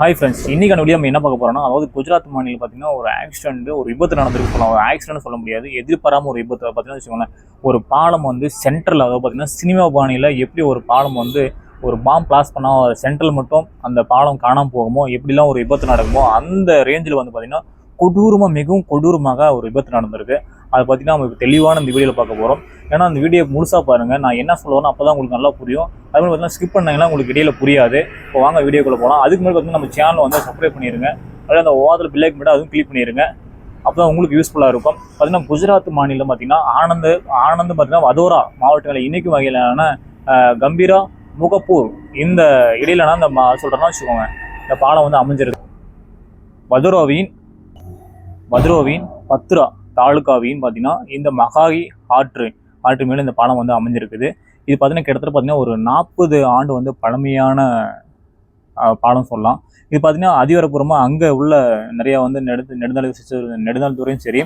Hi friends இன்னைக்கான video நம்ம என்ன பார்க்க போகிறோம்னா அதாவது குஜராத் மாநிலம் பார்த்தீங்கன்னா ஒரு ஆக்சிடென்ட் ஒரு விபத்து நடந்திருக்கு சொல்லலாம். ஒரு ஆக்சிடென்ட் சொல்ல முடியாது. எதிர்பாராம ஒரு விபத்து. பார்த்தீங்கன்னா வச்சுக்கோங்களேன் ஒரு பாலம் வந்து சென்ட்ரல் அதாவது பார்த்தீங்கன்னா சினிமா பாணியில் எப்படி ஒரு பாலம் வந்து ஒரு பாம் பிளாஸ் பண்ணால் சென்ட்ரல் மட்டும் அந்த பாலம் காணாமல் போகுமோ எப்படிலாம் ஒரு விபத்து நடக்குமோ அந்த ரேஞ்சில் வந்து பார்த்தீங்கன்னா கொடூரமாக மிகவும் கொடூரமாக ஒரு விபத்து நடந்திருக்கு. அதை பார்த்தீங்கன்னா நம்ம இப்போ தெளிவான இந்த வீடியோவில் பார்க்க போகிறோம் ஏன்னா அந்த வீடியோ முழுசாக பாருங்கள் நான் என்ன சொல்லுவேனோ அப்போ தான் உங்களுக்கு நல்லா புரியும். அது மாதிரி பார்த்தீங்கன்னா ஸ்கிப் பண்ணீங்கன்னா உங்களுக்கு இடையில புரியாது. இப்போ வாங்க வீடியோக்குள்ளே போகலாம் அதுக்கு முன்னாடி பார்த்தீங்கன்னா நம்ம சேனல் வந்து சப்ஸ்கிரைப் பண்ணிடுங்க அதில் அந்த ஓரத்தில் பிள்ளைக்கு மட்டும் அதுவும் கிளிக் பண்ணிடுங்க அப்போ தான் உங்களுக்கு யூஸ்ஃபுல்லாக இருக்கும். பார்த்தீங்கன்னா குஜராத் மாநிலம் பார்த்தீங்கன்னா ஆனந்த் ஆனந்த் பார்த்தீங்கன்னா வதோரா மாவட்டங்களை இணைக்கும் வகையிலான கம்பீரா முகப்பூர் இந்த இடையிலான அந்த சொல்கிறேன்னா வச்சுக்கோங்க. இந்த பாலம் வந்து அமைஞ்சிருக்கு. வதுரோவின் வதுரோவின் பத்ரா. தாலுக்காவையும் பார்த்தீங்கன்னா இந்த மகாகி ஆற்று ஆற்று மேலே இந்த பாலம் வந்து அமைஞ்சிருக்குது. இது பார்த்தீங்கன்னா கிட்டத்தட்ட பார்த்தீங்கன்னா ஒரு நாற்பது ஆண்டு வந்து பழமையான பாலம் சொல்லலாம். இது பார்த்தீங்கன்னா அதிகாரப்பூர்வமாக அங்கே உள்ள நிறையா வந்து நெடு நெடுந்தாள் நெடுந்தாள்துறையும் சரி.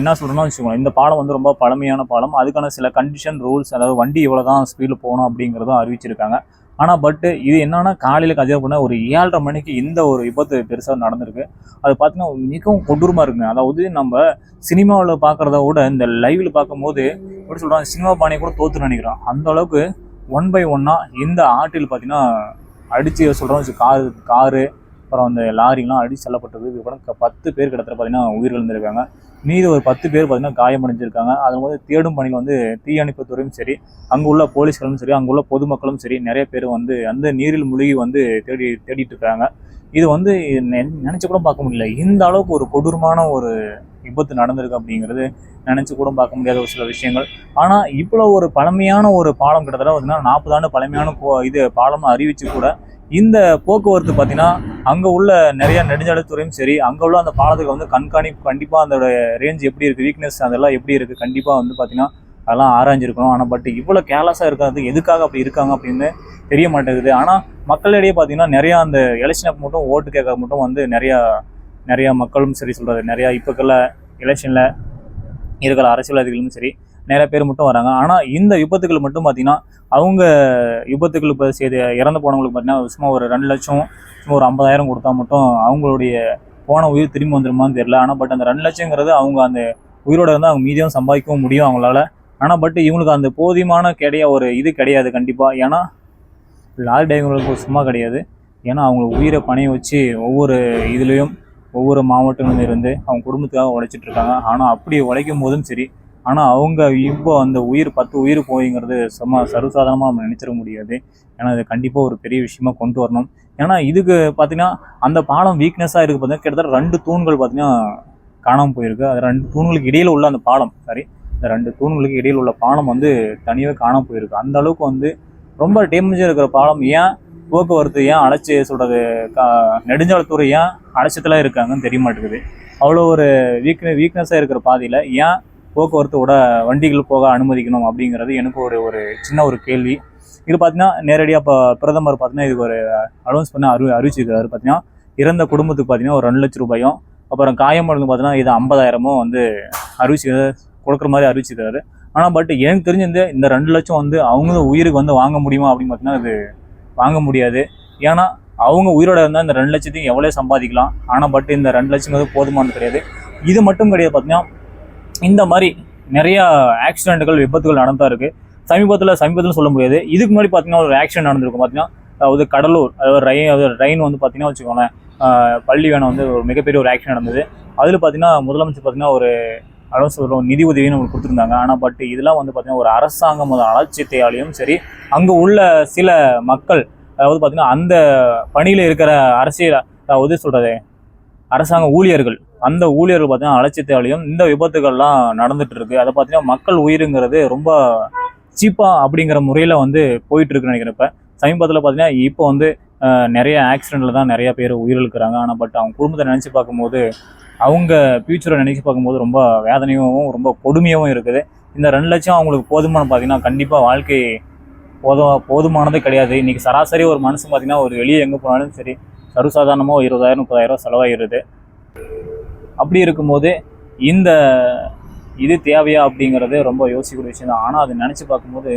என்ன சொல்கிறேன்னா வச்சுக்கோங்களேன் இந்த பாலம் வந்து ரொம்ப பழமையான பாலம். அதுக்கான சில கண்டிஷன் ரூல்ஸ் அதாவது வண்டி எவ்வளோ தான் ஸ்பீடில் போகணும் அப்படிங்கிறதும் அறிவிச்சிருக்காங்க. ஆனால் பட்டு இது என்னன்னா காலையில் கஜா பண்ண ஒரு ஏழரை மணிக்கு இந்த ஒரு விபத்து பெருசாக நடந்திருக்கு. அது பார்த்தீங்கன்னா மிகவும் கொடூரமாக இருக்குங்க. அதாவது நம்ம சினிமாவில் பார்க்குறத விட இந்த லைவில் பார்க்கும்போது எப்படி சொல்கிறாங்க சினிமா பாணியை கூட தோற்று நினைக்கிறோம். அந்த அளவுக்கு ஒன் பை ஒன்னாக இந்த ஆட்டில் பார்த்தீங்கன்னா அடித்து சொல்கிறோம் காரு காரு அப்புறம் அந்த லாரிலாம் அடிச்சு செல்லப்பட்டது இதுக்கப்புறம் பத்து பேர் கிட்டத்தட்ட பார்த்தீங்கன்னா உயிரிழந்திருக்காங்க. மீதி ஒரு பத்து பேர் பார்த்தீங்கன்னா காயமடைஞ்சிருக்காங்க அதன் போது தேடும் பணியில் வந்து தீயணைப்புத்துறையும் சரி அங்கே உள்ள போலீஸ்களும் சரி அங்கே உள்ள பொதுமக்களும் சரி நிறைய பேர் வந்து அந்த நீரில் மூழ்கி வந்து தேடி தேடிட்டு இருக்காங்க இது வந்து நினச்சி கூட பார்க்க முடியல. இந்த அளவுக்கு ஒரு கொடூரமான ஒரு விபத்து நடந்திருக்கு அப்படிங்கிறது நினச்சி கூட பார்க்க முடியாத ஒரு சில விஷயங்கள். ஆனால் இவ்வளோ ஒரு பழமையான ஒரு பாலம் கிட்டத்தட்ட பார்த்தீங்கன்னா நாற்பது ஆண்டு பழமையான போ- இது பாலம் அறிவிச்சு கூட இந்த போக்குவரத்து பார்த்தீங்கன்னா அங்கே உள்ள நிறைய நெடுஞ்சாலைத்துறையும் சரி அங்கே உள்ள அந்த பாலத்துக்கு வந்து கண்காணிப்பு கண்டிப்பாக அதோட ரேஞ்ச் எப்படி இருக்குது வீக்னஸ் அதெல்லாம் எப்படி இருக்குது கண்டிப்பாக வந்து பார்த்திங்கன்னா அதெல்லாம் ஆராய்ஞ்சிருக்கணும். ஆனால் பட் இவ்வளோ கேர்லெஸ்ஸாக இருக்காது எதுக்காக அப்படி இருக்காங்க அப்படின்னு தெரிய மாட்டேங்குது. ஆனால் மக்களிடையே பார்த்தீங்கன்னா நிறையா அந்த எலெக்ஷன் அப்போ மட்டும் ஓட்டு கேட்க மட்டும் வந்து நிறையா நிறையா மக்களும் சரி சொல்கிறது நிறையா இப்போக்கெல்லாம் எலெக்ஷனில் இருக்கிற அரசியல்வாதிகளும் சரி நிறைய பேர் மட்டும் வராங்க. ஆனால் இந்த விபத்துக்கள் மட்டும் பார்த்தீங்கன்னா அவங்க விபத்துக்கள் இப்போ செய்து இறந்து போனவங்களுக்கு பார்த்தீங்கன்னா சும்மா ஒரு ரெண்டு லட்சம் சும்மா ஒரு ஐம்பதாயிரம் கொடுத்தா மட்டும் அவங்களுடைய போன உயிர் திரும்பி வந்துருமான்னு தெரியல. ஆனால் பட் அந்த ரெண்டு லட்சங்கிறது அவங்க அந்த உயிரோட வந்து அவங்க மீதியும் சம்பாதிக்கவும் முடியும் அவங்களால. ஆனால் பட் இவங்களுக்கு அந்த போதியமான கிடையா ஒரு இது கிடையாது கண்டிப்பாக ஏன்னா லாரி டிரைவர்களுக்கு சும்மா கிடையாது. ஏன்னா அவங்க உயிரை பணைய வச்சு ஒவ்வொரு இதுலேயும் ஒவ்வொரு மாவட்டங்களும் இருந்து அவங்க குடும்பத்துக்காக உழைச்சிட்டு இருக்காங்க. ஆனால் அப்படி உழைக்கும் போதும் சரி ஆனால் அவங்க இப்போ அந்த உயிர் பத்து உயிர் போய்ங்கிறது சும்மா சர்வசாதாரணமாக நம்ம நினச்சிட முடியாது. ஏன்னா இது கண்டிப்பாக ஒரு பெரிய விஷயமா கொண்டு வரணும். ஏன்னா இதுக்கு பார்த்தீங்கன்னா அந்த பாலம் வீக்னஸாக இருக்குது பார்த்தீங்கன்னா கிட்டத்தட்ட ரெண்டு தூண்கள் பார்த்தீங்கன்னா காணாமல் போயிருக்கு. அது ரெண்டு தூண்களுக்கு இடையில் உள்ள அந்த பாலம் சாரி இந்த ரெண்டு தூண்களுக்கு இடையில் உள்ள பாலம் வந்து தனியாக காணாமல் போயிருக்கு. அந்த அளவுக்கு வந்து ரொம்ப டேமேஜாக இருக்கிற பாலம் ஏன் போக்குவரத்து ஏன் அழைச்சி சொல்கிறது கா நெடுஞ்சாலைத்துறை ஏன் அலட்சியத்தில் இருக்காங்கன்னு தெரிய மாட்டேங்குது. அவ்வளோ ஒரு வீக் வீக்னஸாக இருக்கிற பாதையில் ஏன் போக்குவரத்தோட வண்டிகள் போக அனுமதிக்கணும் அப்படிங்கிறது எனக்கு ஒரு ஒரு சின்ன ஒரு கேள்வி. இது பார்த்தீங்கன்னா நேரடியாக இப்போ பிரதமர் பார்த்தீங்கன்னா இதுக்கு ஒரு அனௌன்ஸ் பண்ண அறி அறிவிச்சிருக்காரு பார்த்தீங்கன்னா இறந்த குடும்பத்துக்கு பார்த்தீங்கன்னா ஒரு ரெண்டு லட்ச ரூபாயும் அப்புறம் காயமடைந்து பார்த்தீங்கன்னா இது ஐம்பதாயிரமும் வந்து அறிவிச்சு கொடுக்குற மாதிரி அறிவிச்சிருக்காரு ஆனால் பட் எனக்கு தெரிஞ்ச இந்த இந்த ரெண்டு லட்சம் வந்து அவங்க உயிருக்கு வந்து வாங்க முடியுமா அப்படின்னு பார்த்தீங்கன்னா அது வாங்க முடியாது. ஏன்னா அவங்க உயிரோட இருந்தால் இந்த ரெண்டு லட்சத்தையும் எவ்வளோ சம்பாதிக்கலாம். ஆனால் பட் இந்த ரெண்டு லட்சங்கிறது போதுமானது கிடையாது. இது மட்டும் கிடையாது பார்த்தீங்கன்னா இந்த மாதிரி நிறையா ஆக்சிடென்ட்டுகள் விபத்துகள் நடந்தா இருக்கு. சமீபத்தில் சமீபத்தில் சொல்ல முடியாது. இதுக்கு முன்னாடி பார்த்தீங்கன்னா ஒரு ஆக்சிடென்ட் நடந்திருக்கும். பார்த்தீங்கன்னா அதாவது கடலூர் அதாவது ரயின் அதாவது ரயின் வந்து பார்த்தீங்கன்னா வச்சுக்கோங்களேன் பள்ளி வேணும் வந்து ஒரு மிகப்பெரிய ஒரு ஆக்சிடென்ட் நடந்தது. அதில் பார்த்தீங்கன்னா முதலமைச்சர் பார்த்தீங்கன்னா ஒரு அலோன்ஸ் நிதி உதவின்னு ஒன்று கொடுத்துருந்தாங்க. ஆனால் பட் இதெல்லாம் வந்து பார்த்தீங்கன்னா ஒரு அரசாங்கம் முதல் அலட்சியத்தையாலையும் சரி அங்கே உள்ள சில மக்கள் அதாவது பார்த்தீங்கன்னா அந்த பணியில் இருக்கிற அரசியல் அதாவது சொல்கிறது அரசாங்க ஊழியர்கள் அந்த ஊழியர்கள் பார்த்தீங்கன்னா அலட்சியத்தாலையும் இந்த விபத்துகள்லாம் நடந்துட்டு இருக்கு அதை பார்த்தீங்கன்னா மக்கள் உயிருங்கிறது ரொம்ப சீப்பா அப்படிங்கிற முறையில் வந்து போயிட்டு இருக்குன்னு நினைக்கிறேன் இப்போ. சமீபத்தில் பார்த்தீங்கன்னா இப்போ வந்து நிறைய ஆக்சிடென்ட்ல தான் நிறைய பேர் உயிரிழக்கிறாங்க. ஆனால் பட் அவங்க குடும்பத்தை நினச்சி பார்க்கும்போது அவங்க ஃபியூச்சரை நினச்சி பார்க்கும்போது ரொம்ப வேதனையாகவும் ரொம்ப கொடுமையாகவும் இருக்குது. இந்த ரெண்டு லட்சம் அவங்களுக்கு போதுமான பார்த்தீங்கன்னா கண்டிப்பாக வாழ்க்கை போதும் போதுமானதே கிடையாது. இன்றைக்கி சராசரி ஒரு மனுஷன் பார்த்தீங்கன்னா ஒரு வெளியே எங்கே போனாலும் சரி சர்வசாதாரணமாக ஒரு இருபதாயிரம் முப்பதாயிரம் செலவாகிடுது அப்படி இருக்கும்போது இந்த இது தேவையா அப்படிங்கிறது ரொம்ப யோசிக்கக்கூடிய விஷயம் தான் ஆனால் அதை நினச்சி பார்க்கும்போது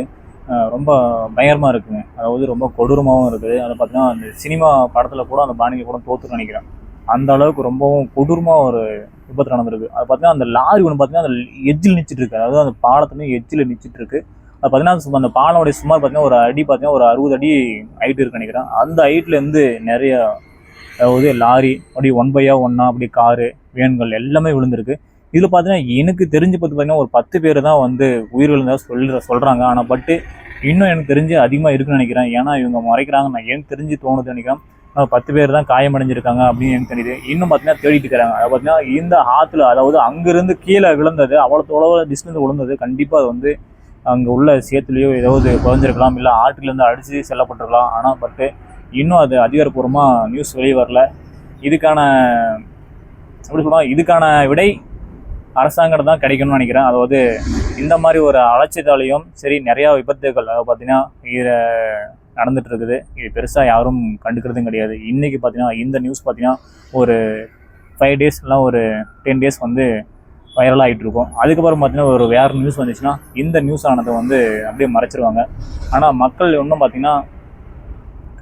ரொம்ப பயங்கரமாக இருக்குங்க. அதாவது ரொம்ப கொடூரமாகவும் இருக்குது. அதை பார்த்தீங்கன்னா அந்த சினிமா படத்தில் கூட அந்த பாணியை கூட தோற்று நினைக்கிறேன். அந்த அளவுக்கு ரொம்பவும் கொடூரமாக ஒரு விபத்து நடந்திருக்கு. அது பார்த்தீங்கன்னா அந்த லாரி ஒன்று பார்த்தீங்கன்னா அந்த எஜ்ஜில் நிச்சிட்டு இருக்கு. அதாவது அந்த பாலத்துலேயும் எஜ்ஜில் நிச்சிட்டு இருக்கு. அது பார்த்தீங்கன்னா சும்மா அந்த பாலோடைய சுமார் பார்த்தீங்கன்னா ஒரு அடி பார்த்தீங்கன்னா ஒரு அறுபது அடி ஹைட் இருக்கு நினைக்கிறேன். அந்த ஹைட்லேருந்து நிறைய அதாவது லாரி அப்படி ஒன் பையா ஒன்றா அப்படி காரு பேன்கள் எல்லாமே விழுந்திருக்கு. இதில் பார்த்தீங்கன்னா எனக்கு தெரிஞ்சு பார்த்து பார்த்தீங்கன்னா ஒரு பத்து பேர் தான் வந்து உயிரிழந்தா சொல்ற சொல்கிறாங்க ஆனால் பட்டு இன்னும் எனக்கு தெரிஞ்சு அதிகமாக இருக்குன்னு நினைக்கிறேன். ஏன்னா இவங்க மறைக்கிறாங்க. நான் எனக்கு தெரிஞ்சு தோணுது நினைக்கிறேன். பத்து பேர் தான் காயமடைஞ்சிருக்காங்க அப்படின்னு எனக்கு தெரியுது. இன்னும் பார்த்தீங்கன்னா தேடிட்டு இருக்கிறாங்க. அதை பார்த்தீங்கன்னா இந்த ஆற்றுல அதாவது அங்கேருந்து கீழே விழுந்தது அவ்வளோ தொலைவு டிஸ்டன்ஸ் விழுந்தது கண்டிப்பாக அது வந்து அங்கே உள்ள சேத்துலேயோ ஏதாவது குறைஞ்சிருக்கலாம். இல்லை ஆற்றுலேருந்து அடித்து செல்லப்பட்டிருக்கலாம். ஆனால் பட்டு இன்னும் அது அதிகாரப்பூர்வமாக நியூஸ் வெளியே வரல. இதுக்கான எப்படி சொல்லலாம் இதுக்கான விடை அரசாங்கம் தான் கிடைக்கணும்னு நினைக்கிறேன். அதாவது இந்த மாதிரி ஒரு அலட்சியத்தாலையும் சரி நிறையா விபத்துகள் அதாவது பார்த்தீங்கன்னா இதை நடந்துட்டு இருக்குது. இது பெருசாக யாரும் கண்டுக்கிறதும் கிடையாது. இன்றைக்கி பார்த்தீங்கன்னா இந்த நியூஸ் பார்த்தீங்கன்னா ஒரு ஃபைவ் டேஸ் ஒரு டென் டேஸ் வந்து வைரல் ஆகிட்டு இருக்கும். அதுக்கப்புறம் பார்த்தீங்கன்னா ஒரு வேறு நியூஸ் வந்துச்சுன்னா இந்த நியூஸ் ஆனதை வந்து அப்படியே மறைச்சிருவாங்க. ஆனால் மக்கள் இன்னும் பார்த்தீங்கன்னா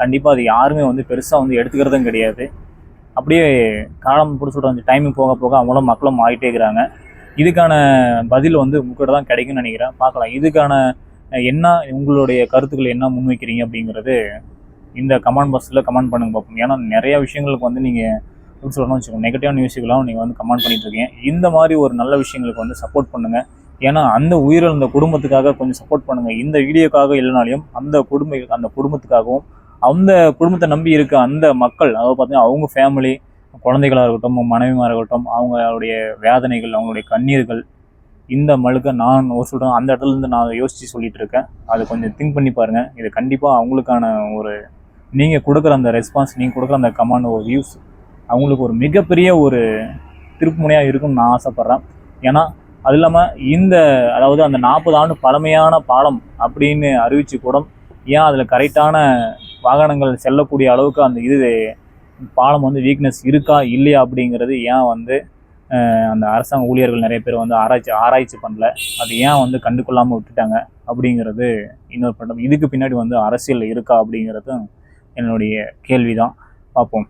கண்டிப்பாக அது யாருமே வந்து பெருசாக வந்து எடுத்துக்கிறதும் கிடையாது. அப்படியே காலம் பிடிச்சிட்டு வந்து டைமிங் போக போக அவங்களும் மக்களும் மாறிட்டே இருக்கிறாங்க. இதுக்கான பதில் வந்து உங்கள்கிட்ட தான் கிடைக்கும்னு நினைக்கிறேன். பார்க்கலாம். இதுக்கான என்ன உங்களுடைய கருத்துக்கள் என்ன முன்வைக்கிறீங்க அப்படிங்கிறது இந்த கமெண்ட் பாக்ஸில் கமெண்ட் பண்ணுங்க பார்ப்போம். ஏன்னா நிறைய விஷயங்களுக்கு வந்து நீங்கள் எப்படி சொல்லணும்னு வச்சுக்கோங்க. நெகட்டிவ் நியூஸுக்கெல்லாம் நீங்கள் வந்து கமெண்ட் பண்ணிட்டு இருக்கீங்க. இந்த மாதிரி ஒரு நல்ல விஷயங்களுக்கு வந்து சப்போர்ட் பண்ணுங்கள் ஏன்னா அந்த உயிரிழந்த குடும்பத்துக்காக கொஞ்சம் சப்போர்ட் பண்ணுங்கள் இந்த வீடியோக்காக இல்லைனாலையும் அந்த குடும்ப அந்த குடும்பத்துக்காகவும் அந்த குடும்பத்தை நம்பி இருக்க அந்த மக்கள் அதாவது பார்த்தீங்கன்னா அவங்க ஃபேமிலி குழந்தைகளாக இருக்கட்டும் மனைவிமாராக இருக்கட்டும் அவங்களுடைய வேதனைகள் அவங்களுடைய கண்ணீர்கள் இந்த மழுக்க நான் ஒரு சொல்கிறேன் அந்த இடத்துல இருந்து நான் யோசித்து சொல்லிட்டு இருக்கேன். அதை கொஞ்சம் திங்க் பண்ணி பாருங்கள் இது கண்டிப்பாக அவங்களுக்கான ஒரு நீங்கள் கொடுக்குற அந்த ரெஸ்பான்ஸ் நீங்கள் கொடுக்குற அந்த கமாண்ட் ஒரு வியூஸ் அவங்களுக்கு ஒரு மிகப்பெரிய ஒரு திருப்புமுனையாக இருக்கும்னு நான் ஆசைப்பட்றேன். ஏன்னா அது இல்லாமல் இந்த அதாவது அந்த நாற்பது ஆண்டு பழமையான பாலம் அப்படின்னு அறிவிச்சு கூட ஏன் அதில் கரெக்டான வாகனங்கள் செல்லக்கூடிய அளவுக்கு அந்த இது பாலம் வந்து வீக்னஸ் இருக்கா இல்லையா அப்படிங்கிறது ஏன் வந்து அந்த அரசாங்க ஊழியர்கள் நிறைய பேர் வந்து ஆராய்ச்சி ஆராய்ச்சி பண்ணல. அது ஏன் வந்து கண்டுக்கொள்ளாமல் விட்டுட்டாங்க அப்படிங்கிறது இன்னொரு படம். இதுக்கு பின்னாடி வந்து அரசியல் இருக்கா அப்படிங்கிறதும் என்னுடைய கேள்வி தான் பார்ப்போம்.